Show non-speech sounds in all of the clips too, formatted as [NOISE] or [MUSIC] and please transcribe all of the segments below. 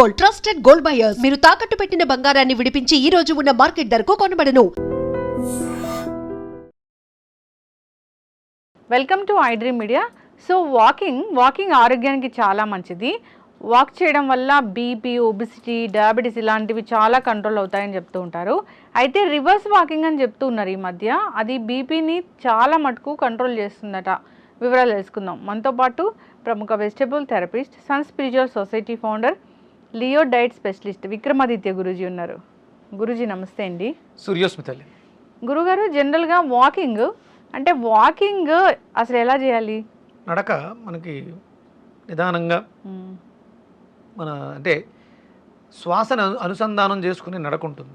Gold trusted gold buyers. మీరు తాకట్టు పెట్టిన బంగారాన్ని విడిపించి ఈ రోజు ఉన్న మార్కెట్ ధరకు కొనబడను. Welcome to iDream Media so walking walking ఆరోగ్యానికి చాలా మంచిది. వాక్ చేయడం వల్ల బీపీ ఒబిసిటీ డయాబెటీస్ ఇలాంటివి చాలా కంట్రోల్ అవుతాయని చెప్తూ ఉంటారు. అయితే రివర్స్ వాకింగ్ అని చెప్తూ ఉన్నారు ఈ మధ్య. అది బీపీని చాలా మటుకు కంట్రోల్ చేస్తుందట. వివరాలు తెలుసుకుందాం. మనతో పాటు ప్రముఖ vegetable therapist sun spiritual society founder Leo diet specialist Vikramaditya Guruji ఉన్నారు. గురూజీ నమస్తే అండి. సూర్యోస్మితల్లి. గురుగారు జనరల్గా వాకింగ్ అంటే వాకింగ్ అసలు ఎలా చేయాలి? నడక మనకి నిదానంగా. మన అంటే శ్వాసను అనుసంధానం చేసుకుని నడక ఉంటుంది.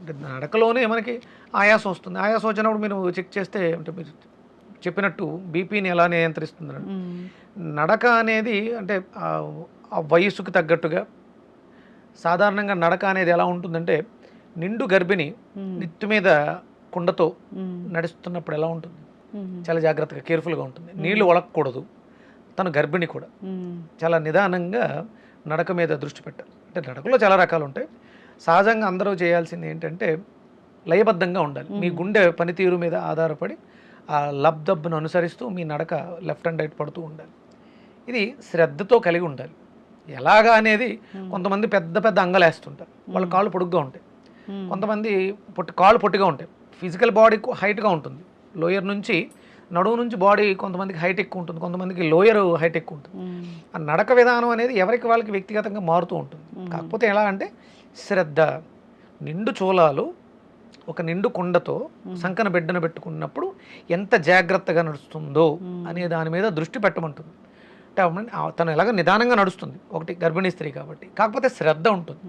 అంటే నడకలోనే మనకి ఆయాసం వస్తుంది. ఆయాసం వచ్చినప్పుడు మీరు చెక్ చేస్తే అంటే మీరు చెప్పినట్టు బీపీని ఎలా నియంత్రిస్తుంది. నడక అనేది అంటే ఆ ఆ వయస్సుకు తగ్గట్టుగా సాధారణంగా నడక అనేది ఎలా ఉంటుందంటే నిండు గర్భిణి. నెత్తి మీద కుండతో. నడుస్తున్నప్పుడు ఎలా ఉంటుంది. చాలా జాగ్రత్తగా కేర్ఫుల్గా ఉంటుంది. నీళ్ళు ఒలకకూడదు తను గర్భిణి కూడా. చాలా నిదానంగా నడక మీద దృష్టి పెట్టాలి. అంటే నడకలో చాలా రకాలు ఉంటాయి. సహజంగా అందరూ చేయాల్సింది ఏంటంటే లయబద్ధంగా ఉండాలి. మీ గుండె పనితీరు మీద ఆధారపడి ఆ లబ్ దబ్ను అనుసరిస్తూ మీ నడక లెఫ్ట్ అండ్ రైట్ పడుతూ ఉండాలి. ఇది శ్రద్ధతో కలిగి ఉండాలి. ఎలాగా అనేది కొంతమంది పెద్ద పెద్ద అంగలేస్తుంటారు. వాళ్ళ కాళ్ళు పొడుగ్గా ఉంటాయి. కొంతమంది పొట్టి కాళ్ళు పొట్టిగా ఉంటాయి. ఫిజికల్ బాడీ హైట్గా ఉంటుంది. లోయర్ నుంచి నడువు నుంచి బాడీ కొంతమందికి హైట్ ఎక్కువ ఉంటుంది. కొంతమందికి లోయర్ హైట్ ఎక్కువ ఉంటుంది. ఆ నడక విధానం అనేది ఎవరికి వాళ్ళకి వ్యక్తిగతంగా మారుతూ ఉంటుంది. కాకపోతే ఎలా అంటే శ్రద్ధ నిండు చోళాలు ఒక నిండు కుండతో సంకన బిడ్డను పెట్టుకున్నప్పుడు ఎంత జాగ్రత్తగా నడుస్తుందో అనే దాని మీద దృష్టి పెట్టమంటుంది. తను ఎలాగ నిదానంగా నడుస్తుంది. ఒకటి గర్భిణీ స్త్రీ కాబట్టి. కాకపోతే శ్రద్ధ ఉంటుంది.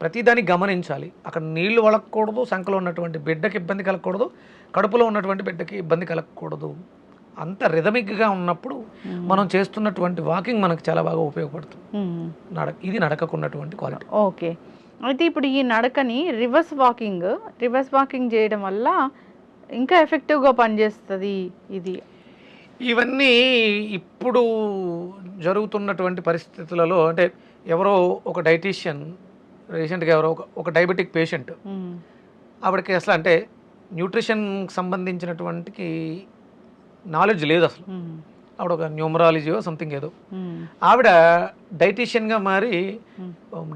ప్రతిదాన్ని గమనించాలి. అక్కడ నీళ్ళు వలకూడదు సంకలో ఉన్నటువంటి బిడ్డకి ఇబ్బంది కలగకూడదు కడుపులో ఉన్నటువంటి బిడ్డకి ఇబ్బంది కలగకూడదు. అంత రిథమిక్గా ఉన్నప్పుడు మనం చేస్తున్నటువంటి వాకింగ్ మనకు చాలా బాగా ఉపయోగపడుతుంది. నడక ఇది నడకకు ఉన్నటువంటి క్వాలిటీ. ఓకే. అయితే ఇప్పుడు ఈ నడకని రివర్స్ వాకింగ్ రివర్స్ వాకింగ్ చేయడం వల్ల ఇంకా ఎఫెక్టివ్గా పనిచేస్తుంది ఇది ఇవన్నీ ఇప్పుడు జరుగుతున్నటువంటి పరిస్థితులలో అంటే ఎవరో ఒక డైటీషియన్ రీసెంట్గా ఎవరో ఒక ఒక డయాబెటిక్ పేషెంట్. ఆవిడకి అసలు అంటే న్యూట్రిషన్కి సంబంధించినటువంటి నాలెడ్జ్ లేదు అసలు. ఆవిడ ఒక న్యూమరాలజీయో సంథింగ్ ఏదో. ఆవిడ డైటీషియన్గా మారి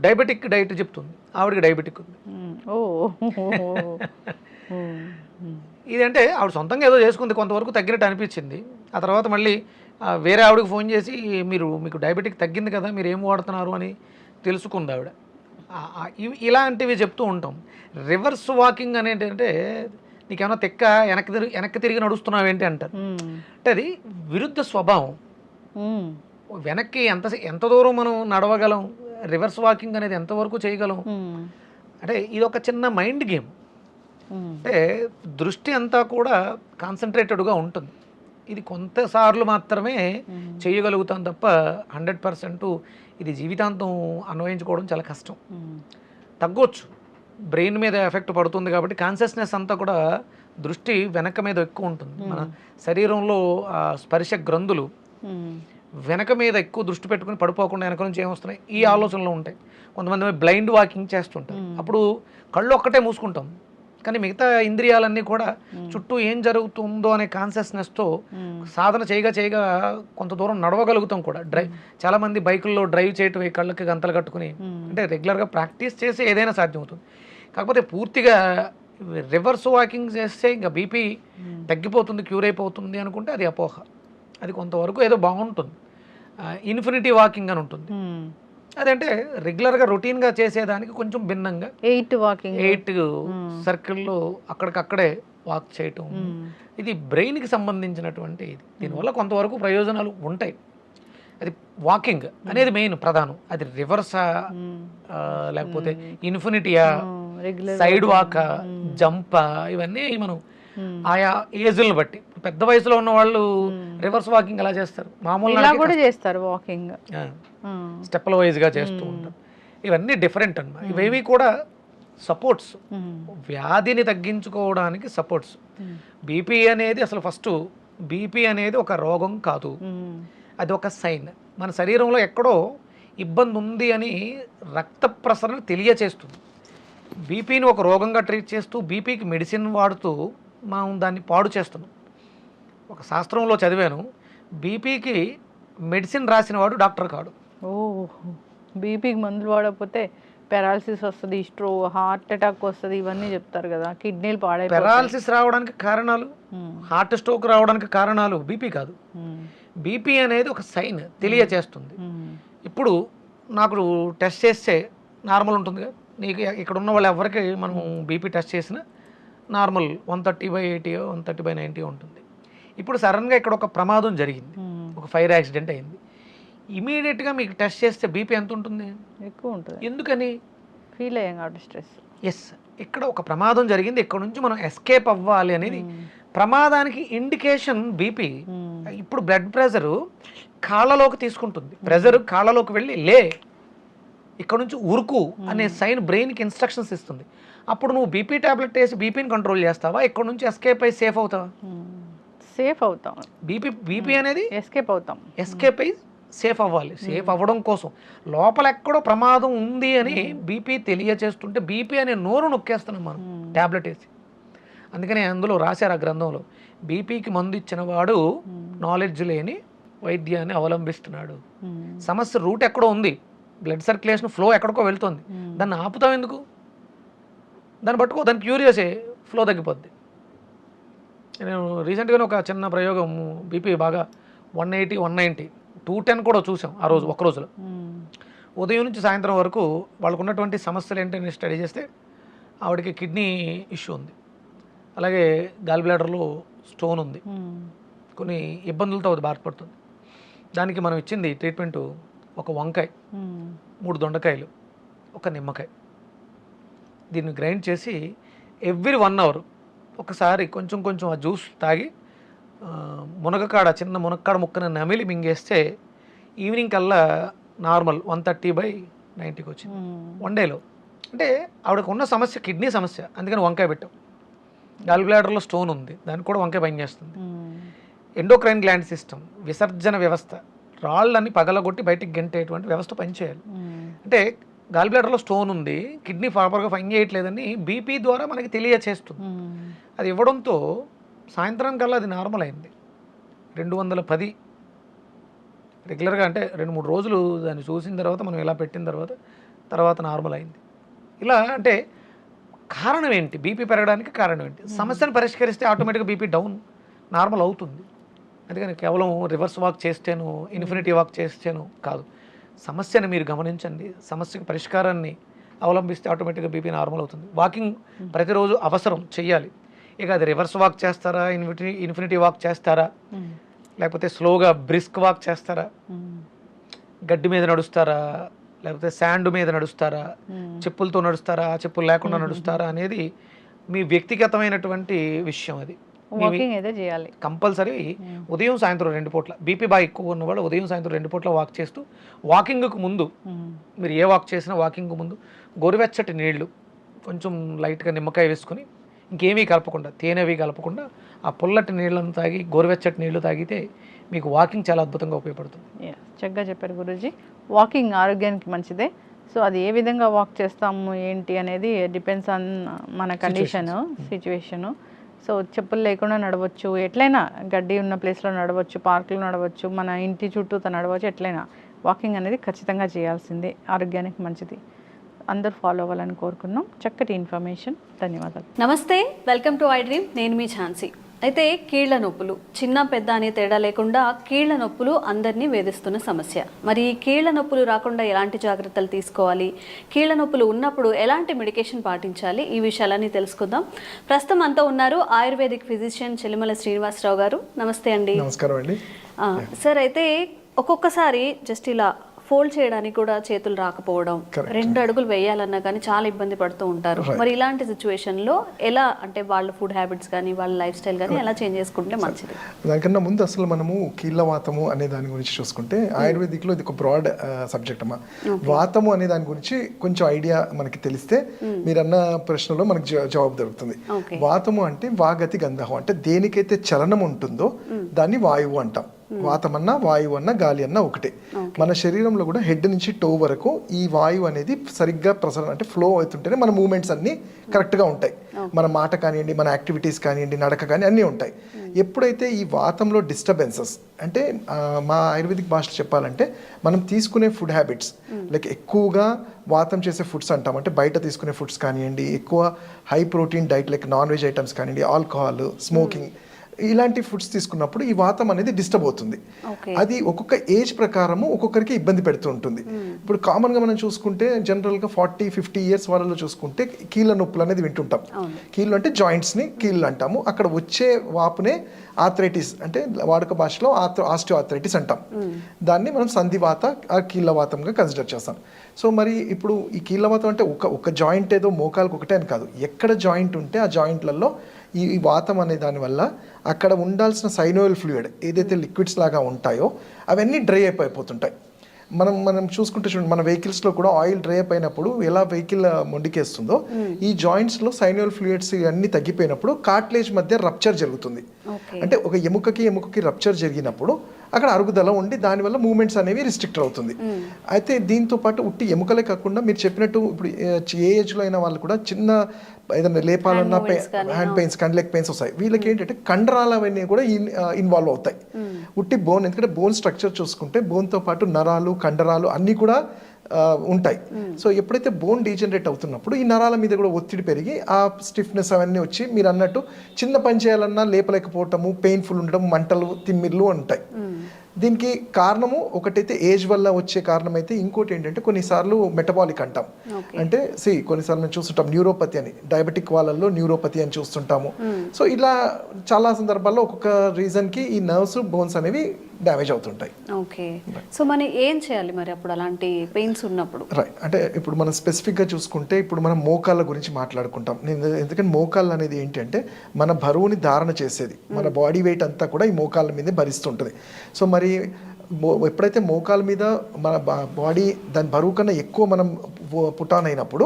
డయాబెటిక్ డైట్ చెప్తుంది ఆవిడకి డయాబెటిక్ ఉంది. ఓ. [LAUGHS] ఇదంటే ఆవిడ సొంతంగా ఏదో చేసుకుంది కొంతవరకు తగ్గినట్టు అనిపించింది. ఆ తర్వాత మళ్ళీ వేరే ఆవిడకి ఫోన్ చేసి మీరు మీకు డయాబెటిక్ తగ్గింది కదా మీరు ఏం వాడుతున్నారు? అని తెలుసుకుంది ఆవిడ. ఇలాంటివి చెప్తూ ఉంటాం. రివర్స్ వాకింగ్ అనేది అంటే నీకేమైనా తెక్క వెనక్కి తిరిగి వెనక్కి తిరిగి నడుస్తున్నావు ఏంటి? అంటారు. అంటే అది విరుద్ధ స్వభావం. వెనక్కి ఎంత ఎంత దూరం మనం నడవగలం? రివర్స్ వాకింగ్ అనేది ఎంతవరకు చేయగలం. అంటే ఇది ఒక చిన్న మైండ్ గేమ్. అంటే దృష్టి అంతా కూడా కాన్సన్ట్రేటెడ్గా ఉంటుంది. ఇది కొంతసార్లు మాత్రమే చేయగలుగుతాం తప్ప హండ్రెడ్ పర్సెంట్ ఇది జీవితాంతం అన్వయించుకోవడం చాలా కష్టం. తగ్గొచ్చు. బ్రెయిన్ మీద ఎఫెక్ట్ పడుతుంది కాబట్టి కాన్షియస్నెస్ అంతా కూడా దృష్టి వెనక మీద ఎక్కువ ఉంటుంది. మన శరీరంలో ఆ స్పర్శ గ్రంథులు. వెనక మీద ఎక్కువ దృష్టి పెట్టుకుని పడిపోకుండా వెనక నుంచి ఏమొస్తున్నాయి? ఈ ఆలోచనలు ఉంటాయి. కొంతమంది బ్లైండ్ వాకింగ్ చేస్తుంటారు. అప్పుడు కళ్ళు ఒక్కటే మూసుకుంటాం. కానీ మిగతా ఇంద్రియాలన్నీ కూడా చుట్టూ ఏం జరుగుతుందో అనే కాన్షియస్నెస్తో. సాధన చేయగా చేయగా కొంత దూరం నడవగలుగుతాం కూడా. డ్రైవ్ చాలా మంది బైకుల్లో డ్రైవ్ చేయటం కళ్ళకి గంతలు కట్టుకుని అంటే రెగ్యులర్గా ప్రాక్టీస్ చేసి ఏదైనా సాధ్యమవుతుంది. కాకపోతే పూర్తిగా రివర్స్ వాకింగ్ చేస్తే ఇంకా బీపీ తగ్గిపోతుంది క్యూర్ అయిపోతుంది అనుకుంటే అది అపోహ. అది కొంతవరకు ఏదో బాగుంటుంది. ఇన్ఫినిటీ వాకింగ్ అని ఉంటుంది. అదంటే రెగ్యులర్గా రొటీన్గా చేసేదానికి కొంచెం భిన్నంగా. ఎయిట్ వాకింగ్ ఎయిట్ సర్కిల్లో అక్కడికక్కడే వాక్ చేయటం. ఇది బ్రెయిన్కి సంబంధించినటువంటి ఇది. దీనివల్ల కొంతవరకు ప్రయోజనాలు ఉంటాయి. అది వాకింగ్ అనేది మెయిన్ ప్రధానం. అది రివర్సా లేకపోతే ఇన్ఫినిటీయా సైడ్ వాక్ జంప్ ఇవన్నీ మనం ఆయా ఏజ్లను బట్టి. పెద్ద వయసులో ఉన్న వాళ్ళు రివర్స్ వాకింగ్ ఎలా చేస్తారు? మామూలు కూడా చేస్తారు వాకింగ్. స్టెప్ల వైజ్గా చేస్తూ ఉంటారు. ఇవన్నీ డిఫరెంట్ అన్నమాట. ఇవేవి కూడా సపోర్ట్స్ వ్యాధిని తగ్గించుకోవడానికి సపోర్ట్స్ బీపీ అనేది అసలు ఫస్ట్ బీపీ అనేది ఒక రోగం కాదు. అది ఒక సైన్ మన శరీరంలో ఎక్కడో ఇబ్బంది ఉంది అని రక్త ప్రసరణ తెలియచేస్తుంది. బీపీని ఒక రోగంగా ట్రీట్ చేస్తూ బీపీకి మెడిసిన్ వాడుతూ మనం దాన్ని పాడు చేస్తున్నాం. ఒక శాస్త్రంలో చదివాను. బీపీకి మెడిసిన్ రాసిన వాడు డాక్టర్ కాడు. ఓ బీపీకి మందులు వాడకపోతే పెరాలసిస్ వస్తుంది స్ట్రో హార్ట్ అటాక్ వస్తుంది ఇవన్నీ చెప్తారు కదా. కిడ్నీలు పాడైపోతాయి. పెరాలసిస్ రావడానికి కారణాలు హార్ట్ స్ట్రోక్ రావడానికి కారణాలు బీపీ కాదు. బీపీ అనేది ఒక సైన్ తెలియచేస్తుంది. ఇప్పుడు నాకు టెస్ట్ చేస్తే నార్మల్ ఉంటుందిగా నీకు ఇక్కడ ఉన్న వాళ్ళు ఎవరికి మనం బీపీ టెస్ట్ చేసినా normal one thirty by eighty one thirty by ninety ఉంటుంది. ఇప్పుడు సడన్గా ఇక్కడ ఒక ప్రమాదం జరిగింది. ఒక ఫైర్ యాక్సిడెంట్ అయింది. ఇమీడియట్గా మీకు టెస్ట్ చేస్తే బీపీ ఎంత ఉంటుంది? ఎక్కువ ఉంటుంది. ఎందుకని? ఫీల్ అయ్యాం కాబట్టి స్ట్రెస్. ఎస్ ఇక్కడ ఒక ప్రమాదం జరిగింది. ఇక్కడ నుంచి మనం ఎస్కేప్ అవ్వాలి అనేది ప్రమాదానికి ఇండికేషన్ బీపీ. ఇప్పుడు బ్లడ్ ప్రెషరు కాళ్ళలోకి తీసుకుంటుంది. ప్రెషర్ కాళ్ళలోకి వెళ్ళి లే ఇక్కడ నుంచి ఉరుకు అనే సైన్ బ్రెయిన్కి ఇన్స్ట్రక్షన్స్ ఇస్తుంది. అప్పుడు నువ్వు బీపీ టాబ్లెట్ వేసి బీపీని కంట్రోల్ చేస్తావా? ఇక్కడ నుంచి ఎస్కేప్ అయి సేఫ్ అవుతావా? సేఫ్ అవుతాం. బీపీ బీపీ అనేది ఎస్కేప్ అవుతాం. ఎస్కేప్ అయి సేఫ్ అవ్వాలి. సేఫ్ అవ్వడం కోసం. లోపల ఎక్కడో ప్రమాదం ఉంది అని బీపీ తెలియచేస్తుంటే బీపీ అనే నోరు నొక్కేస్తున్నాం మనం. టాబ్లెట్ వేసి. అందుకని అందులో రాశారు ఆ గ్రంథంలో బీపీకి మందు ఇచ్చిన వాడు నాలెడ్జ్ లేని వైద్యాన్ని అవలంబిస్తున్నాడు. సమస్య రూట్ ఎక్కడో ఉంది. బ్లడ్ సర్క్యులేషన్ ఫ్లో ఎక్కడికో వెళ్తుంది. దాన్ని ఆపుతాం ఎందుకు? దాన్ని పట్టుకో దాన్ని క్యూర్ చేసే ఫ్లో తగ్గిపోద్ది. నేను రీసెంట్గానే ఒక చిన్న ప్రయోగం బీపీ బాగా one eighty one ninety two ten కూడా చూసాం ఆ రోజు ఒక రోజులో. ఉదయం నుంచి సాయంత్రం వరకు వాళ్ళకు ఉన్నటువంటి సమస్యలు ఏంటని స్టడీ చేస్తే ఆవిడకి కిడ్నీ ఇష్యూ ఉంది. అలాగే గాల్ బ్లాడర్లో స్టోన్ ఉంది కొన్ని ఇబ్బందులతో అది బాధపడుతుంది. దానికి మనం ఇచ్చింది ట్రీట్మెంట్ ఒక వంకాయ మూడు దొండకాయలు ఒక నిమ్మకాయ. దీన్ని గ్రైండ్ చేసి ఎవ్రీ వన్ అవర్ ఒకసారి కొంచెం కొంచెం ఆ జ్యూస్ తాగి మునగకాడ చిన్న మునక్కాడ ముక్కను నమిలి మింగేస్తే ఈవినింగ్ కల్లా నార్మల్ వన్ థర్టీ బై నైంటీకి వచ్చింది. వన్ డేలో. అంటే ఆవిడకు ఉన్న సమస్య కిడ్నీ సమస్య అందుకని వంకాయ పెట్టాం. గాల్ బ్లాడర్లో స్టోన్ ఉంది దానికి కూడా వంకాయ పనిచేస్తుంది ఎండోక్రైన్ గ్లాండ్ సిస్టమ్ విసర్జన వ్యవస్థ రాళ్ళని పగలగొట్టి బయటికి గెంటేటువంటి వ్యవస్థ పనిచేయాలి. అంటే గాల్ బ్లాడర్లో స్టోన్ ఉంది కిడ్నీ ప్రాపర్గా పని చేయట్లేదని బీపీ ద్వారా మనకి తెలియచేస్తుంది. ఉమ్, అది ఇవ్వడంతో సాయంత్రం కల్లా అది నార్మల్ అయింది. రెండు వందల పది రెగ్యులర్గా అంటే రెండు మూడు రోజులు దాన్ని చూసిన తర్వాత మనం ఇలా పెట్టిన తర్వాత తర్వాత నార్మల్ అయింది. ఇలా అంటే కారణం ఏంటి? బీపీ పెరగడానికి కారణం ఏంటి? సమస్యను పరిష్కరిస్తే ఆటోమేటిక్గా బీపీ డౌన్ నార్మల్ అవుతుంది. అందుకని కేవలం రివర్స్ వాక్ చేస్తేను ఇన్ఫినిటీ వాక్ చేస్తేను కాదు. సమస్యను మీరు గమనించండి సమస్యకు పరిష్కారాన్ని అవలంబిస్తే ఆటోమేటిక్గా బీపీ నార్మల్ అవుతుంది. వాకింగ్ ప్రతిరోజు అవసరం చెయ్యాలి. ఇక అది రివర్స్ వాక్ చేస్తారా ఇన్ఫినిటీ ఇన్ఫినిటీ వాక్ చేస్తారా లేకపోతే స్లోగా బ్రిస్క్ వాక్ చేస్తారా గడ్డి మీద నడుస్తారా లేకపోతే శాండ్ మీద నడుస్తారా చెప్పులతో నడుస్తారా చెప్పులు లేకుండా నడుస్తారా అనేది మీ వ్యక్తిగతమైనటువంటి విషయం అది. వాకింగ్ అయితే చేయాలి. కంపల్సరీ ఉదయం సాయంత్రం రెండు పూట్ల. బీపీ బాగా ఎక్కువ ఉన్నవాళ్ళు ఉదయం సాయంత్రం రెండు పూట్ల వాక్ చేస్తూ వాకింగ్కు ముందు ఉమ్, మీరు ఏ వాక్ చేసినా వాకింగ్ ముందు గోరువెచ్చటి నీళ్ళు కొంచెం లైట్గా నిమ్మకాయ వేసుకొని ఇంకేమీ కలపకుండా తేనెవి కలపకుండా ఆ పుల్లటి నీళ్ళను తాగి గోరువెచ్చటి నీళ్ళు తాగితే మీకు వాకింగ్ చాలా అద్భుతంగా ఉపయోగపడుతుంది. చక్కగా చెప్పారు గురూజీ. వాకింగ్ ఆరోగ్యానికి మంచిదే. సో అది ఏ విధంగా వాక్ చేస్తాము ఏంటి అనేది డిపెండ్స్ ఆన్ మన కండిషన్ సిచ్యువేషను సో చెప్పులు లేకుండా నడవచ్చు. ఎట్లయినా గడ్డి ఉన్న ప్లేస్లో నడవచ్చు పార్కులు నడవచ్చు మన ఇంటి చుట్టూతో నడవచ్చు ఎట్లయినా వాకింగ్ అనేది ఖచ్చితంగా చేయాల్సిందే. ఆరోగ్యానికి మంచిది. అందరూ ఫాలో అవ్వాలని కోరుకున్నాం. చక్కటి ఇన్ఫర్మేషన్. ధన్యవాదాలు. నమస్తే. Welcome to iDream. నేను మీ ఝాన్సీ. అయితే కీళ్ళ నొప్పులు చిన్న పెద్ద అనే తేడా లేకుండా కీళ్ళ నొప్పులు అందరినీ వేధిస్తున్న సమస్య. మరి కీళ్ళ నొప్పులు రాకుండా ఎలాంటి జాగ్రత్తలు తీసుకోవాలి? కీళ్ళ నొప్పులు ఉన్నప్పుడు ఎలాంటి మెడికేషన్ పాటించాలి? ఈ విషయాలన్నీ తెలుసుకుందాం. ప్రస్తుతం అంతా ఉన్నారు ఆయుర్వేదిక్ ఫిజిషియన్ చెలిమల శ్రీనివాసరావు గారు. నమస్తే అండి. నమస్కారం అండి. సార్ అయితే ఒక్కొక్కసారి జస్ట్ ఇలా ఫోల్డ్ చేయడానికి కూడా చేతులు రాకపోవడం. రెండు అడుగులు వేయాలన్నా కానీ చాలా ఇబ్బంది పడుతూ ఉంటారు. మరి ఇలాంటి సిచ్యువేషన్లో ఎలా అంటే వాళ్ళ ఫుడ్ హ్యాబిట్స్ కానీ వాళ్ళ లైఫ్ స్టైల్ కానీ ఎలా చేంజ్ చేసుకుంటే మంచిది? దానికన్నా ముందు అసలు మనము కీళ్ళ వాతము అనే దాని గురించి చూసుకుంటే ఆయుర్వేదిక్లో ఇది ఒక బ్రాడ్ సబ్జెక్ట్ అమ్మా. వాతము అనే దాని గురించి కొంచెం ఐడియా మనకి తెలిస్తే మీరు అన్న ప్రశ్నలో మనకి జవా- జవాబు దొరుకుతుంది. వాతము అంటే వాగతి గంధహం అంటే దేనికైతే చలనం ఉంటుందో దాన్ని వాయువు అంటాం. వాతం అన్నా వాయువు అన్నా గాలి అన్నా ఒకటే మన శరీరంలో కూడా హెడ్ నుంచి టో వరకు ఈ వాయువు అనేది సరిగ్గా ప్రసరణ అంటే ఫ్లో అవుతుంటేనే మన మూమెంట్స్ అన్ని కరెక్ట్గా ఉంటాయి. మన మాట కానివ్వండి మన యాక్టివిటీస్ కానివ్వండి నడక కానీ అన్నీ ఉంటాయి. ఎప్పుడైతే ఈ వాతంలో డిస్టర్బెన్సెస్ అంటే మా ఆయుర్వేదిక్ భాషలో చెప్పాలంటే మనం తీసుకునే ఫుడ్ హ్యాబిట్స్ లైక్ ఎక్కువగా వాతం చేసే ఫుడ్స్ అంటాం. అంటే బయట తీసుకునే ఫుడ్స్ కానివ్వండి ఎక్కువ high protein diet like non veg items కానివ్వండి ఆల్కహాల్ స్మోకింగ్ ఇలాంటి ఫుడ్స్ తీసుకున్నప్పుడు ఈ వాతం అనేది డిస్టర్బ్ అవుతుంది. అది ఒక్కొక్క ఏజ్ ప్రకారము ఒక్కొక్కరికి ఇబ్బంది పెడుతూ ఉంటుంది. ఇప్పుడు కామన్గా మనం చూసుకుంటే జనరల్గా ఫార్టీ ఫిఫ్టీ ఇయర్స్ వాళ్ళలో చూసుకుంటే కీళ్ళ నొప్పులు అనేది వింటుంటాం. కీళ్ళు అంటే జాయింట్స్ని కీళ్ళు అంటాము. అక్కడ వచ్చే వాపునే ఆథరైటిస్ అంటే వాడుక భాషలో ఆస్టియో ఆథరైటిస్ అంటాం. దాన్ని మనం సంధివాత ఆ కీళ్ళవాతంగా కన్సిడర్ చేస్తాం. సో మరి ఇప్పుడు ఈ కీళ్ళవాతం అంటే ఒక ఒక జాయింట్ ఏదో మోకాలకు ఒకటే అని కాదు. ఎక్కడ జాయింట్ ఉంటే ఆ జాయింట్లలో ఈ వాతం అనే దానివల్ల అక్కడ ఉండాల్సిన సైనోయల్ ఫ్లూయిడ్ ఏదైతే లిక్విడ్స్ లాగా ఉంటాయో అవన్నీ డ్రై అయిపోతుంటాయి. మనం మనం చూసుకుంటే చూడండి మన వెహికల్స్లో కూడా ఆయిల్ డ్రై అయిపోయినప్పుడు ఎలా వెహికల్ మొండికేస్తుందో ఈ జాయింట్స్లో సైనోయల్ ఫ్లూయిడ్స్ అన్నీ తగ్గిపోయినప్పుడు కార్ట్లేజ్ మధ్య రప్చర్ జరుగుతుంది. అంటే ఒక ఎముకకి ఎముకకి రప్చర్ జరిగినప్పుడు అక్కడ అరుగుదల ఉండి దానివల్ల మూమెంట్స్ అనేవి రిస్ట్రిక్ట్ అవుతుంది. అయితే దీంతో పాటు ఉట్టి ఎముకలే కాకుండా మీరు చెప్పినట్టు ఇప్పుడు ఏ ఏజ్లో అయిన వాళ్ళు కూడా చిన్న ఏదైనా లేపాలన్నా హ్యాండ్ పెయిన్స్ కానీ లెగ్ పెయిన్స్ వస్తాయి. వీళ్ళకి ఏంటంటే కండరాలు అవన్నీ కూడా ఇన్వాల్వ్ అవుతాయి. ఉట్టి బోన్ ఎందుకంటే బోన్ స్ట్రక్చర్ చూసుకుంటే బోన్తో పాటు నరాలు కండరాలు అన్నీ కూడా ఉంటాయి. సో ఎప్పుడైతే బోన్ డీజనరేట్ అవుతున్నప్పుడు ఈ నరాల మీద కూడా ఒత్తిడి పెరిగి ఆ స్టిఫ్నెస్ అవన్నీ వచ్చి మీరు అన్నట్టు చిన్న పని చేయాలన్నా లేపలేకపోవటము పెయిన్ఫుల్ ఉండడం మంటలు తిమ్మిర్లు ఉంటాయి. దీనికి కారణము ఒకటైతే ఏజ్ వల్ల వచ్చే కారణం అయితే ఇంకోటి ఏంటంటే కొన్నిసార్లు మెటబాలిక్ అంటాం. అంటే సి కొన్నిసార్లు మేము చూస్తుంటాం న్యూరోపతి అని డయాబెటిక్ వాళ్ళల్లో న్యూరోపతి అని చూస్తుంటాము. సో ఇలా చాలా సందర్భాల్లో ఒక్కొక్క రీజన్కి ఈ నర్వ్స్ బోన్స్ అనేవి డ్యామేజ్ అవుతుంటాయి. ఓకే సో మనం ఏం చేయాలి మరి అప్పుడు? అలాంటి పెయిన్స్ ఉన్నప్పుడు? రైట్ అంటే ఇప్పుడు మనం స్పెసిఫిక్గా చూసుకుంటే ఇప్పుడు మనం మోకాళ్ళ గురించి మాట్లాడుకుంటాం. నేను ఎందుకంటే మోకాళ్ళు అనేది ఏంటంటే మన బరువుని ధారణ చేసేది. మన బాడీ వెయిట్ అంతా కూడా ఈ మోకాళ్ళ మీదే భరిస్తుంటుంది. సో మరి ఎప్పుడైతే మోకాల మీద మన బాడీ దాని బరువు కన్నా ఎక్కువ మనం పుటాన్ అయినప్పుడు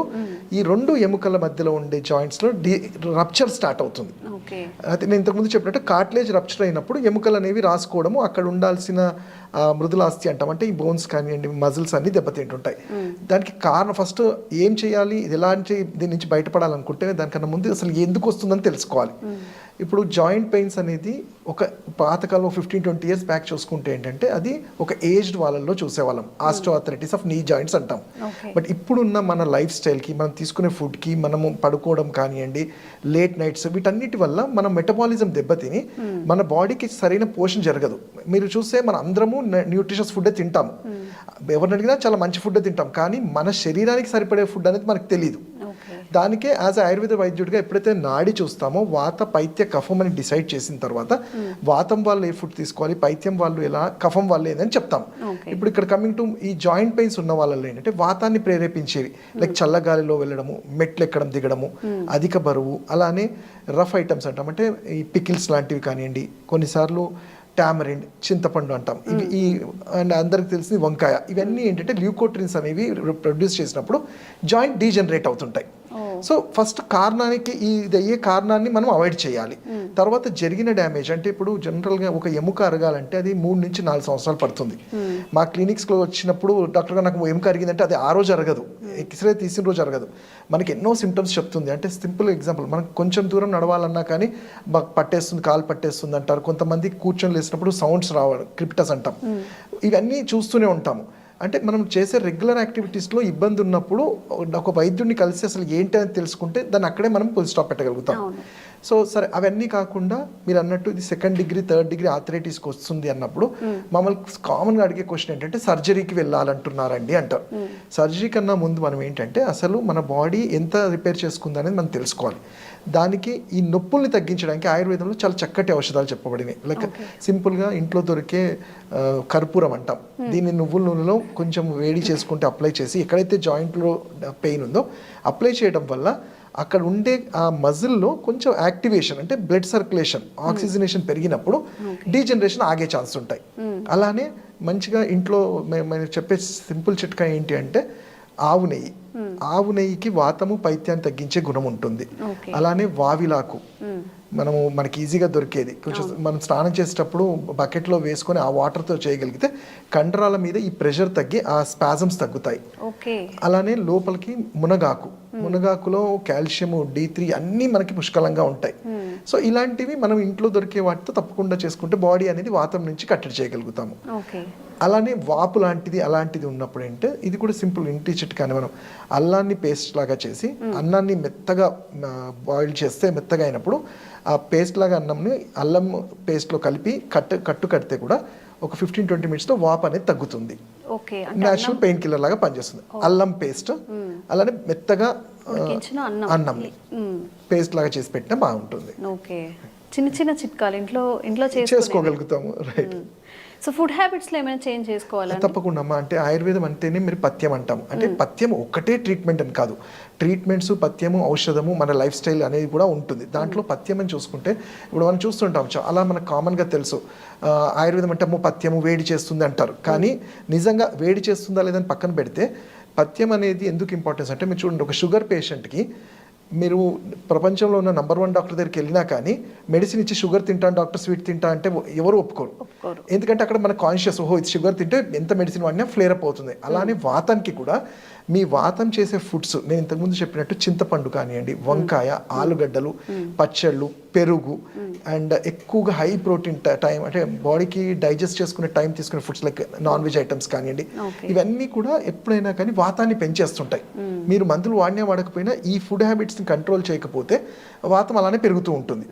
ఈ రెండు ఎముకల మధ్యలో ఉండే జాయింట్స్లో డి రప్చర్ స్టార్ట్ అవుతుంది. అయితే నేను ఇంతకుముందు చెప్పినట్టు కార్ట్లేజ్ రప్చర్ అయినప్పుడు ఎముకలు అనేవి రాసుకోవడము అక్కడ ఉండాల్సిన మృదులాస్తి అంటాం. అంటే ఈ బోన్స్ కానివ్వండి మజిల్స్ అన్ని దెబ్బతింటుంటాయి. దానికి కారణం ఫస్ట్ ఏం చేయాలి ఇది ఎలాంటి దీని నుంచి బయటపడాలనుకుంటే దానికన్నా ముందు అసలు ఎందుకు వస్తుందని తెలుసుకోవాలి. ఇప్పుడు జాయింట్ పెయిన్స్ అనేది ఒక పాతకాలం ఫిఫ్టీన్ ట్వంటీ ఇయర్స్ బ్యాక్ చూసుకుంటే ఏంటంటే అది ఒక ఏజ్డ్ వాళ్ళల్లో చూసేవాళ్ళం. ఆస్ట్రోఆథరైటిస్ ఆఫ్ నీ జాయింట్స్ అంటాం. బట్ ఇప్పుడున్న మన లైఫ్ స్టైల్కి మనం తీసుకునే ఫుడ్కి మనము పడుకోవడం కానివ్వండి లేట్ నైట్స్ వీటన్నిటి వల్ల మన మెటబాలిజం దెబ్బతిని మన బాడీకి సరైన పోషణ జరగదు. మీరు చూస్తే మన అందరము న్యూట్రిషస్ ఫుడ్ తింటాము ఎవరిని అడిగినా చాలా మంచి ఫుడ్ తింటాం కానీ మన శరీరానికి సరిపడే ఫుడ్ అనేది మనకు తెలియదు దానికే యాజ్ ఆయుర్వేద వైద్యుడిగా ఎప్పుడైతే నాడి చూస్తామో వాత పైత్య కఫం అని డిసైడ్ చేసిన తర్వాత వాతం వాళ్ళు ఏ ఫుడ్ తీసుకోవాలి పైత్యం వాళ్ళు ఎలా కఫం వాళ్ళు ఏదని చెప్తాం. ఇప్పుడు ఇక్కడ కమింగ్ టు ఈ జాయింట్ పెయిన్స్ ఉన్న వాళ్ళలో ఏంటంటే వాతాన్ని ప్రేరేపించేవి. లైక్ చల్లగాలిలో వెళ్ళడము మెట్లు ఎక్కడం దిగడము అధిక బరువు అలానే రఫ్ ఐటమ్స్ అంటాం. అంటే ఈ పికిల్స్ లాంటివి కానివ్వండి కొన్నిసార్లు టామరిండ్ చింతపండు అంటాం. ఇవి ఈ అండ్ అందరికి తెలిసింది వంకాయ. ఇవన్నీ ఏంటంటే ల్యూకోట్రిన్స్ అనేవి ప్రొడ్యూస్ చేసినప్పుడు జాయింట్ డీజనరేట్ అవుతుంటాయి. సో ఫస్ట్ కారణానికి ఈ ఇది అయ్యే కారణాన్ని మనం అవాయిడ్ చేయాలి. తర్వాత జరిగిన డ్యామేజ్ అంటే ఇప్పుడు జనరల్గా ఒక ఎముక అరగాలంటే అది మూడు నుంచి నాలుగు సంవత్సరాలు పడుతుంది. మా క్లినిక్స్లో వచ్చినప్పుడు డాక్టర్ గారు నాకు ఎముక అరిగిందంటే అది ఆ రోజు అరగదు. ఎక్స్రే తీసిన రోజు అరగదు. మనకి ఎన్నో సిమ్టమ్స్ చెప్తుంది. అంటే సింపుల్ ఎగ్జాంపుల్ మనం కొంచెం దూరం నడవాలన్నా కానీ పట్టేస్తుంది కాలు పట్టేస్తుంది అంటారు. కొంతమంది కూర్చొని లేసినప్పుడు సౌండ్స్ రావాలి క్రిప్టస్ అంటాం. ఇవన్నీ చూస్తూనే ఉంటాము. అంటే మనం చేసే రెగ్యులర్ యాక్టివిటీస్లో ఇబ్బంది ఉన్నప్పుడు ఒక వైద్యుడిని కలిసి అసలు ఏంటి అని తెలుసుకుంటే దాన్ని అక్కడే మనం ఫుల్ స్టాప్ పెట్టగలుగుతాం. సో సరే అవన్నీ కాకుండా మీరు అన్నట్టు ఇది సెకండ్ డిగ్రీ థర్డ్ డిగ్రీ ఆథరైటిస్కి వస్తుంది అన్నప్పుడు మమ్మల్ని కామన్గా అడిగే క్వశ్చన్ ఏంటంటే సర్జరీకి వెళ్ళాలంటున్నారండి అంటారు. సర్జరీ కన్నా ముందు మనం ఏంటంటే అసలు మన బాడీ ఎంత రిపేర్ చేసుకుంది అనేది మనం తెలుసుకోవాలి. దానికి ఈ నొప్పుల్ని తగ్గించడానికి ఆయుర్వేదంలో చాలా చక్కటి ఔషధాలు చెప్పబడినాయి లైక్ సింపుల్గా ఇంట్లో దొరికే కర్పూరం అంటాం. దీన్ని నువ్వుల నూనెలో కొంచెం వేడి చేసుకుంటే అప్లై చేసి ఎక్కడైతే జాయింట్లో పెయిన్ ఉందో అప్లై చేయడం వల్ల అక్కడ ఉండే ఆ మజిల్లో కొంచెం యాక్టివేషన్ అంటే బ్లడ్ సర్క్యులేషన్ ఆక్సిజనేషన్ పెరిగినప్పుడు డీజనరేషన్ ఆగే ఛాన్స్ ఉంటాయి. అలానే మంచిగా ఇంట్లో మేము చెప్పే సింపుల్ చిట్కా ఏంటి అంటే ఆవు నెయ్యి. ఆవు నెయ్యికి వాతము పైత్యాన్ని తగ్గించే గుణం ఉంటుంది. అలానే వావిలాకు. మనము మనకి ఈజీగా దొరికేది. కొంచెం మనం స్నానం చేసేటప్పుడు బకెట్లో వేసుకొని ఆ వాటర్తో చేయగలిగితే కండరాల మీద ఈ ప్రెషర్ తగ్గి ఆ స్పాజమ్స్ తగ్గుతాయి. ఓకే. అలానే లోపలికి మునగాకు. మునగాకులో కాల్షియం డి త్రీ అన్నీ మనకి పుష్కలంగా ఉంటాయి. సో ఇలాంటివి మనం ఇంట్లో దొరికే వాటితో తప్పకుండా చేసుకుంటే బాడీ అనేది వాతం నుంచి కట్టడి చేయగలుగుతాము. అలానే వాపు లాంటిది అలాంటిది ఉన్నప్పుడు ఏంటంటే ఇది కూడా సింపుల్ ఇంటి చిట్కాని మనం అల్లాన్ని పేస్ట్ లాగా చేసి అన్నాన్ని మెత్తగా బాయిల్ చేస్తే మెత్తగా అయినప్పుడు ఆ పేస్ట్ లాగా అన్నంని అల్లం పేస్ట్లో కలిపి కట్టు కట్టు కడితే కూడా ఒక ఫిఫ్టీన్ ట్వంటీ మినిట్స్లో వాపు అనేది తగ్గుతుంది. ఓకే నేచురల్ పెయిన్ కిల్లర్ లాగా పనిచేస్తుంది. అల్లం పేస్ట్ అలానే మెత్తగా అన్నం. పేస్ట్ లాగా చేసి పెట్టినా బాగుంటుంది. ఓకే. చిన్న చిన్న చిట్కాలు ఇంట్లో ఇంట్లో చేసుకోగలుగుతాము. రైట్ సో ఫుడ్ హ్యాబిట్స్లో ఏమైనా చేంజ్ చేసుకోవాలా తప్పకుండా అమ్మా. అంటే ఆయుర్వేదం అంటేనే మీరు పథ్యం అంటాము. అంటే పథ్యం ఒక్కటే ట్రీట్మెంట్ అని కాదు. ట్రీట్మెంట్స్ పథ్యము ఔషధము మన లైఫ్ స్టైల్ అనేది కూడా ఉంటుంది. దాంట్లో పథ్యం అని చూసుకుంటే ఇప్పుడు మనం చూస్తుంటాం. చాలా మనకు కామన్గా తెలుసు. ఆయుర్వేదం అంటే పథ్యము వేడి చేస్తుంది అంటారు. కానీ నిజంగా వేడి చేస్తుందా లేదని పక్కన పెడితే పథ్యం అనేది ఎందుకు ఇంపార్టెన్స్ అంటే మీరు చూడండి ఒక షుగర్ పేషెంట్కి మీరు ప్రపంచంలో ఉన్న నంబర్ వన్ డాక్టర్ దగ్గరికి వెళ్ళినా కానీ మెడిసిన్ ఇచ్చి షుగర్ తింటాను డాక్టర్ స్వీట్ తింటా అంటే ఎవరు ఒప్పుకోరు. ఒప్పుకోరు. ఎందుకంటే అక్కడ మన కాన్షియస్ ఓహో ఇది షుగర్ తింటే ఎంత మెడిసిన్ వాడినా ఫ్లేర్ అప్ అవుతుంది. అలానే వాతానికి కూడా మీ వాతం చేసే ఫుడ్స్ నేను ఇంతకుముందు చెప్పినట్టు చింతపండు కానివ్వండి వంకాయ ఆలుగడ్డలు పచ్చళ్ళు పెరుగు అండ్ ఎక్కువగా హై ప్రోటీన్ టైం అంటే బాడీకి డైజెస్ట్ చేసుకునే టైం తీసుకునే foods like non veg items కానివ్వండి. ఇవన్నీ కూడా ఎప్పుడైనా కానీ వాతాన్ని పెంచేస్తుంటాయి. మీరు మందులు వాడినా వాడకపోయినా ఈ ఫుడ్ హ్యాబిట్స్ని కంట్రోల్ చేయకపోతే వాతం అలానే పెరుగుతూ ఉంటుంది.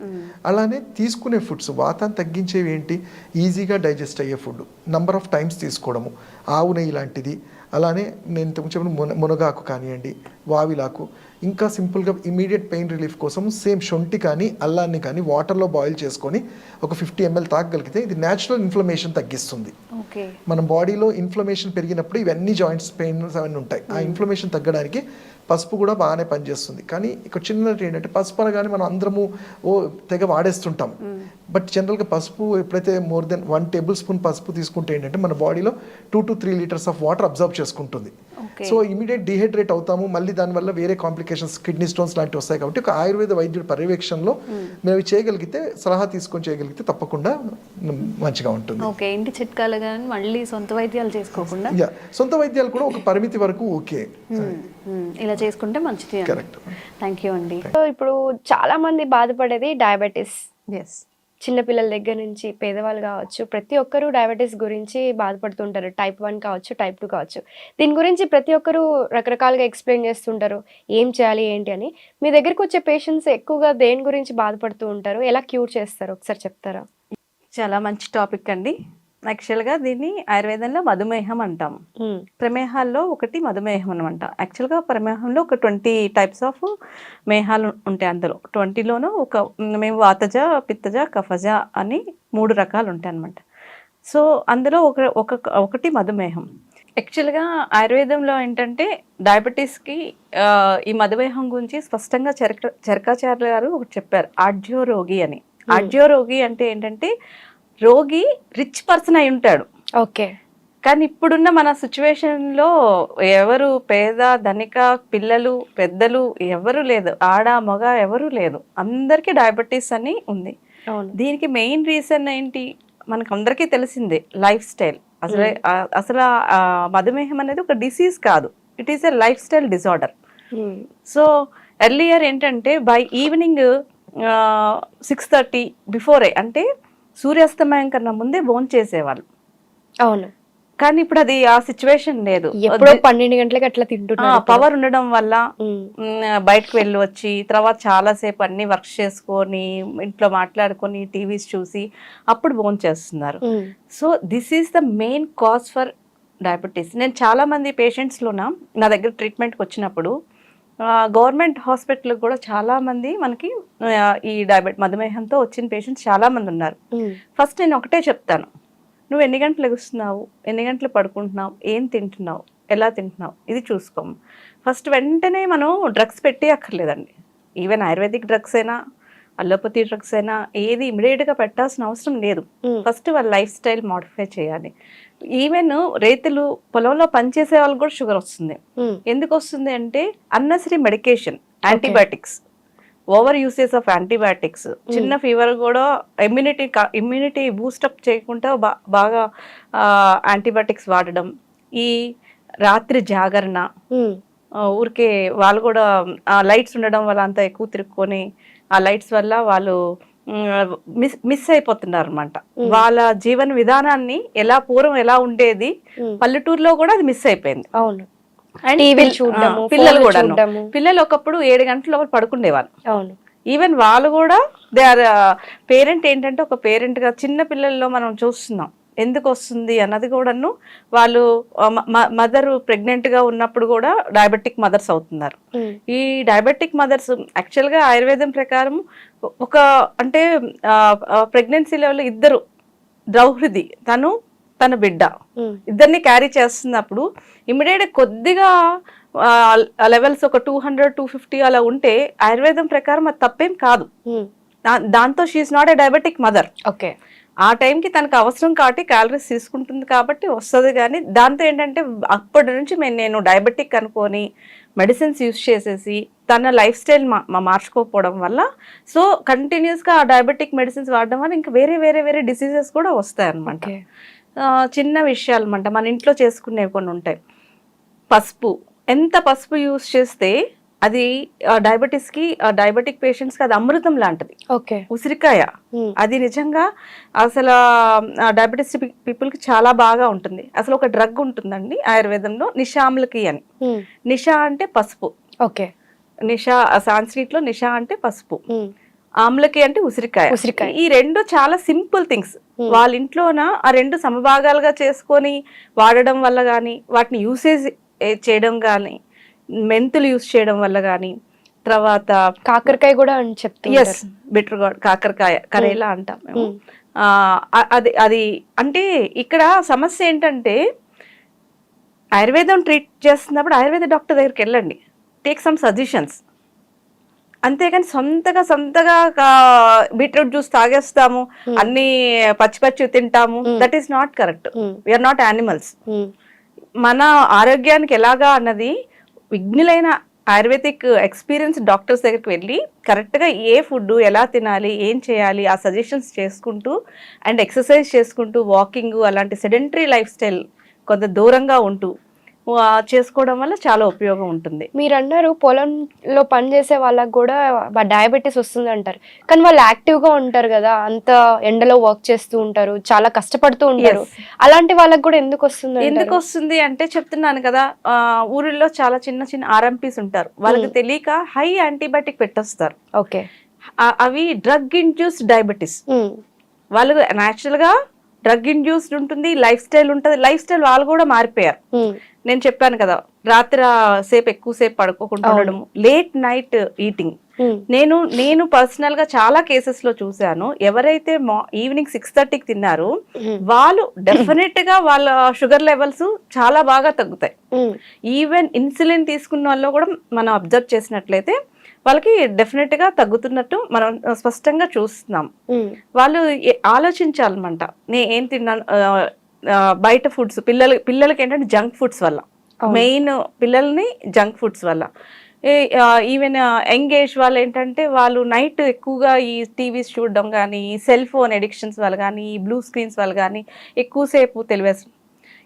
అలానే తీసుకునే ఫుడ్స్ వాతాన్ని తగ్గించేవి ఏంటి? ఈజీగా డైజెస్ట్ అయ్యే ఫుడ్ నంబర్ ఆఫ్ టైమ్స్ తీసుకోవడము ఆవు నెయ్యి లాంటిది అలానే నేను ఇంతకు చెప్పిన మున మునగాకు కానివ్వండి వావిలాకు ఇంకా సింపుల్గా ఇమీడియట్ పెయిన్ రిలీఫ్ కోసం సేమ్ శొంఠి కానీ అల్లాన్ని కానీ వాటర్లో బాయిల్ చేసుకొని ఒక ఫిఫ్టీ ఎంఎల్ తాగగలిగితే ఇది న్యాచురల్ ఇన్ఫ్లమేషన్ తగ్గిస్తుంది. ఓకే. మన బాడీలో ఇన్ఫ్లమేషన్ పెరిగినప్పుడు ఇవన్నీ జాయింట్స్ పెయిన్స్ అవన్నీ ఉంటాయి. ఆ ఇన్ఫ్లమేషన్ తగ్గడానికి పసుపు కూడా బాగానే పనిచేస్తుంది. కానీ ఇక్కడ చిన్నది ఏంటంటే పసుపు అనగానే మనం అందరము ఓ తెగ వాడేస్తుంటాం. బట్ జనరల్గా పసుపు ఎప్పుడైతే more than one tablespoon పసుపు తీసుకుంటే ఏంటంటే మన బాడీలో two to three litres of water observe చేసుకుంటుంది. సో ఇమీడియట్ డిహైడ్రేట్ అవుతాము. మళ్ళీ దానివల్ల వేరే కాంప్లికేషన్స్ కిడ్నీ స్టోన్స్ లాంటివి వస్తాయి కాబట్టి ఒక ఆయుర్వేద వైద్యుడి పర్యవేక్షణలో మేము. చేయగలిగితే సలహా తీసుకొని చేయగలిగితే తప్పకుండా మంచిగా ఉంటుంది. ఓకే. ఇంటి చిట్కాలు కానీ మళ్ళీ సొంత వైద్యాలు చేసుకోకుండా? సొంత వైద్యాలు కూడా ఒక పరిమితి వరకు ఓకే. ఇలా చేసుకుంటే మంచిది కరెక్ట్ థ్యాంక్ యూ అండి. సో ఇప్పుడు చాలా మంది బాధపడేది డయాబెటీస్ ఎస్ చిన్నపిల్లల దగ్గర నుంచి పేదవాళ్ళు కావచ్చు ప్రతి ఒక్కరూ డయాబెటీస్ గురించి బాధపడుతుంటారు. టైప్ వన్ కావచ్చు టైప్ టూ కావచ్చు. దీని గురించి ప్రతి ఒక్కరూ రకరకాలుగా ఎక్స్ప్లెయిన్ చేస్తుంటారు. ఏం చేయాలి ఏంటి అని. మీ దగ్గరికి వచ్చే పేషెంట్స్ ఎక్కువగా దేని గురించి బాధపడుతూ ఉంటారు? ఎలా క్యూర్ చేస్తారు? ఒకసారి చెప్తారా? చాలా మంచి టాపిక్ అండి. యాక్చువల్గా దీన్ని ఆయుర్వేదంలో మధుమేహం అంటాం. ప్రమేహాల్లో ఒకటి మధుమేహం అనమాట యాక్చువల్గా ప్రమేహంలో ఒక ట్వంటీ టైప్స్ ఆఫ్ మేహాలు ఉంటాయి అందులో. ట్వంటీలోనూ ఒక మేము వాతజ పిత్తజ కఫజ అని మూడు రకాలు ఉంటాయి అనమాట సో అందులో ఒక ఒక ఒకటి మధుమేహం. యాక్చువల్గా ఆయుర్వేదంలో ఏంటంటే డయాబెటీస్కి ఈ మధుమేహం గురించి స్పష్టంగా చరక చరకాచార్య గారు ఒకటి చెప్పారు. ఆడ్యో రోగి అని. ఆడ్యో రోగి అంటే ఏంటంటే రోగి రిచ్ పర్సన్ అయి ఉంటాడు. ఓకే. కానీ ఇప్పుడున్న మన సిచ్యువేషన్లో ఎవరు పేద ధనిక పిల్లలు పెద్దలు ఎవరు లేదు. ఆడ మగ ఎవరు లేదు. అందరికీ డయాబెటీస్ అని ఉంది. దీనికి మెయిన్ రీజన్ ఏంటి? మనకు అందరికీ తెలిసిందే లైఫ్ స్టైల్. అసలు అసలు మధుమేహం అనేది ఒక డిసీజ్ కాదు. It is a lifestyle disorder. So earlier ఏంటంటే బై ఈవినింగ్ సిక్స్ థర్టీ బిఫోరే అంటే సూర్యాస్తమయం కన్నా ముందే భోజనం చేసేవాళ్ళు. అవును. కానీ ఇప్పుడు అది ఆ సిచ్యువేషన్ లేదు. ఎప్పుడో పన్నెండు గంటలకి అట్లా తింటున్నారు పవర్ ఉండడం వల్ల బయటకు వెళ్ళి వచ్చి తర్వాత చాలాసేపు అన్ని వర్క్ చేసుకొని ఇంట్లో మాట్లాడుకొని టీవీస్ చూసి అప్పుడు భోజనం చేస్తున్నారు. So this is the main cause for diabetes నేను చాలా మంది పేషెంట్స్లోన నా దగ్గర ట్రీట్మెంట్కి వచ్చినప్పుడు గవర్నమెంట్ హాస్పిటల్ కూడా చాలా మంది మనకి ఈ డయాబెట్ మధుమేహంతో వచ్చిన పేషెంట్స్ చాలా మంది ఉన్నారు. ఫస్ట్ నేను ఒకటే చెప్తాను. నువ్వు ఎన్ని గంటలు ఎగుస్తున్నావు ఎన్ని గంటలు పడుకుంటున్నావు? ఏం తింటున్నావు? ఎలా తింటున్నావు? ఇది చూసుకోము ఫస్ట్ వెంటనే మనం డ్రగ్స్ పెట్టి అక్కర్లేదండి ఈవెన్ ఆయుర్వేదిక్ డ్రగ్స్ అయినా అలోపతి డ్రగ్స్ అయినా ఏది ఇమీడియట్గా పెట్టాల్సిన అవసరం లేదు. ఫస్ట్ వాళ్ళ లైఫ్ స్టైల్ మాడిఫై చేయాలి. ఈవెన్ రైతులు పొలంలో పనిచేసే వాళ్ళకి కూడా షుగర్ వస్తుంది. ఉమ్. ఎందుకు వస్తుంది అంటే unnecessary medication antibiotics over usage of antibiotics. చిన్న ఫీవర్ కూడా ఇమ్యూనిటీ ఇమ్యూనిటీ బూస్టప్ చేయకుండా బాగా యాంటీబయాటిక్స్ వాడడం. ఈ రాత్రి జాగరణ. ఆ, ఊరికే వాళ్ళు కూడా లైట్స్ ఉండడం వల్ల అంతా ఎక్కువ తిరుక్కొని ఆ లైట్స్ వల్ల వాళ్ళు మిస్ మిస్ అయిపోతున్నారు అనమాట వాళ్ళ జీవన విధానాన్ని ఎలా పూర్వం ఎలా ఉండేది. పల్లెటూరులో కూడా అది మిస్ అయిపోయింది. అవును. అండ్ పిల్లలు కూడా. పిల్లలు ఒకప్పుడు ఏడు గంటల లోపల పడుకునేవాళ్ళు. అవును. ఈవెన్ వాళ్ళు కూడా దే ఆర్ పేరెంట్ ఏంటంటే ఒక పేరెంట్గా చిన్న పిల్లల్లో మనం చూస్తున్నాం. ఎందుకు వస్తుంది అన్నది కూడాను వాళ్ళు మదర్ ప్రెగ్నెంట్గా ఉన్నప్పుడు కూడా డయాబెటిక్ మదర్స్ అవుతున్నారు. ఈ డయాబెటిక్ మదర్స్ యాక్చువల్గా ఆయుర్వేదం ప్రకారం ఒక అంటే ప్రెగ్నెన్సీ లెవెల్ ఇద్దరు ద్రౌహృది తను తన బిడ్డ. ఇద్దరిని క్యారీ చేస్తున్నప్పుడు ఇమిడియట్ కొద్దిగా లెవెల్స్ ఒక టూ హండ్రెడ్ టూ ఫిఫ్టీ అలా ఉంటే ఆయుర్వేదం ప్రకారం అది తప్పేం కాదు. దాంతో she is not a diabetic mother okay. ఆ టైంకి తనకు అవసరం కాబట్టి క్యాలరీస్ తీసుకుంటుంది కాబట్టి వస్తుంది కానీ దాంతో ఏంటంటే అప్పటి నుంచి మేము నేను డయాబెటిక్ అనుకొని మెడిసిన్స్ యూస్ చేసేసి తన లైఫ్ స్టైల్ మా మార్చుకోకపోవడం వల్ల సో కంటిన్యూస్గా ఆ డయాబెటిక్ మెడిసిన్స్ వాడడం వల్ల ఇంకా వేరే వేరే వేరే డిసీజెస్ కూడా వస్తాయి అనమాట చిన్న విషయాలు అనమాట మన ఇంట్లో చేసుకునేవి కొన్ని ఉంటాయి. పసుపు. ఎంత పసుపు యూస్ చేస్తే అది డయాబెటీస్కి డయాబెటిక్ పేషెంట్స్కి అది అమృతం లాంటిది. ఓకే. ఉసిరికాయ. అది నిజంగా అసలు డయాబెటీస్ పీపుల్కి చాలా బాగా ఉంటుంది. అసలు ఒక డ్రగ్ ఉంటుందండి ఆయుర్వేదంలో నిషాములకి అని. నిషా అంటే పసుపు. ఓకే. నిషా సాంస్క్రిట్లో నిషా అంటే పసుపు. ఆమ్లకి అంటే ఉసిరికాయ. ఉసిరికాయ. ఈ రెండు చాలా సింపుల్ థింగ్స్. వాళ్ళ ఇంట్లోన ఆ రెండు సమభాగాలుగా చేసుకొని వాడడం వల్ల కానీ వాటిని యూసేజ్ చేయడం కానీ మెంతులు యూస్ చేయడం వల్ల కానీ తర్వాత కాకరకాయ కూడా అని చెప్తే ఎస్ బిటర్ గాడ్ కాకరకాయ కరేలా అంటాం మేము. అ- అది అది అంటే ఇక్కడ సమస్య ఏంటంటే ఆయుర్వేదం ట్రీట్ చేస్తున్నప్పుడు ఆయుర్వేద డాక్టర్ దగ్గరికి వెళ్ళండి. టేక్ సమ్ సజెషన్స్ అంతేగాని సొంతగా సొంతగా బీట్రూట్ జ్యూస్ తాగేస్తాము. అన్ని పచ్చి పచ్చి తింటాము. That is not correct we are not animals మన ఆరోగ్యానికి ఎలాగా అన్నది విఘ్నులైన ఆయుర్వేదిక్ ఎక్స్పీరియన్స్ డాక్టర్స్ దగ్గరికి వెళ్ళి కరెక్ట్గా ఏ ఫుడ్ ఎలా తినాలి ఏం చేయాలి ఆ సజెషన్స్ చేసుకుంటూ అండ్ ఎక్సర్సైజ్ చేసుకుంటూ వాకింగ్ అలాంటి సెడెంటరీ లైఫ్ స్టైల్ కొంత దూరంగా ఉంటూ చేసుకోవడం వల్ల చాలా ఉపయోగం ఉంటుంది. మీరు అన్నారు పొలంలో పని చేసే వాళ్ళకి కూడా డయాబెటీస్ వస్తుంది అంటారు కానీ వాళ్ళు యాక్టివ్గా ఉంటారు కదా అంత ఎండలో వర్క్ చేస్తూ ఉంటారు చాలా కష్టపడుతూ ఉంటారు. అలాంటి వాళ్ళకి కూడా ఎందుకు వస్తుంది ఎందుకు వస్తుంది అంటే చెప్తున్నాను కదా ఆ, ఊరిలో చాలా చిన్న చిన్న ఆర్ఎంపీస్ ఉంటారు. వాళ్ళకి తెలియక హై యాంటీబయాటిక్ పెట్టేస్తారు. ఓకే. అవి డ్రగ్ ఇండ్యూస్డ్ డయాబెటీస్ వాళ్ళు గా డ్రగ్ ఇండ్యూస్డ్ ఉంటుంది లైఫ్ స్టైల్ ఉంటుంది. లైఫ్ స్టైల్ వాళ్ళు కూడా మారిపోయారు. నేను చెప్పాను కదా రాత్రి సేపు ఎక్కువసేపు పడుకోకుండా ఉండడం లేట్ నైట్ ఈటింగ్. నేను నేను పర్సనల్గా చాలా కేసెస్లో చూశాను. ఎవరైతే ఈవినింగ్ సిక్స్ థర్టీకి తిన్నారో వాళ్ళు డెఫినెట్గా వాళ్ళ షుగర్ లెవెల్స్ చాలా బాగా తగ్గుతాయి. ఈవెన్ ఇన్సులిన్ తీసుకున్న వాళ్ళు కూడా మనం అబ్జర్వ్ చేసినట్లయితే వాళ్ళకి డెఫినెట్గా తగ్గుతున్నట్టు మనం స్పష్టంగా చూస్తున్నాం. వాళ్ళు ఆలోచించాలన్నమాట. నేను ఏం తిన్నాను బయట ఫుడ్స్ పిల్లలు పిల్లలకి ఏంటంటే జంక్ ఫుడ్స్ వల్ల. మెయిన్ పిల్లల్ని జంక్ ఫుడ్స్ వల్ల. ఈవెన్ యంగ్ ఏజ్ వాళ్ళు ఏంటంటే వాళ్ళు నైట్ ఎక్కువగా ఈ టీవీస్ చూడడం కానీ సెల్ ఫోన్ ఎడిక్షన్స్ వల్ల కానీ ఈ బ్లూ స్క్రీన్స్ వల్ల కానీ ఎక్కువసేపు తెలివేసి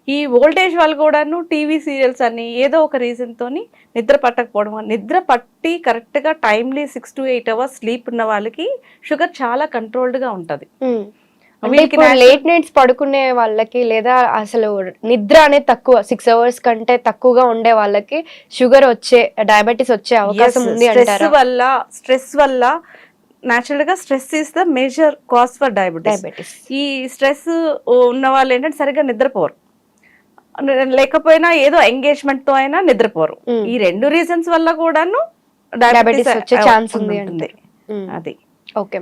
ఈ ఓల్టేజ్ వాళ్ళు కూడాను టీవీ సీరియల్స్ అని ఏదో ఒక రీజన్ తోని నిద్ర పట్టకపోవడం నిద్ర పట్టి కరెక్ట్గా timely six to eight hours sleep ఉన్న వాళ్ళకి షుగర్ చాలా కంట్రోల్డ్గా ఉంటది. లేట్ నైట్స్ పడుకునే వాళ్ళకి లేదా అసలు నిద్ర అనేది తక్కువ సిక్స్ అవర్స్ కంటే తక్కువగా ఉండే వాళ్ళకి షుగర్ వచ్చే డయాబెటీస్ వచ్చే అవకాశం ఉంది స్ట్రెస్ అంటారా? వల్ల స్ట్రెస్ వల్ల న్యాచురల్గా stress is the major cause for diabetes ఈ స్ట్రెస్ ఉన్న వాళ్ళు ఏంటంటే సరిగ్గా నిద్రపోరు. లేకపోయినా ఏదో ఎంగేజ్మెంట్తో అయినా నిద్రపోరు. ఈ రెండు రీజన్స్ వల్ల కూడాను డయాబెటీస్ వచ్చే chance ఉంది. అది. ఓకే.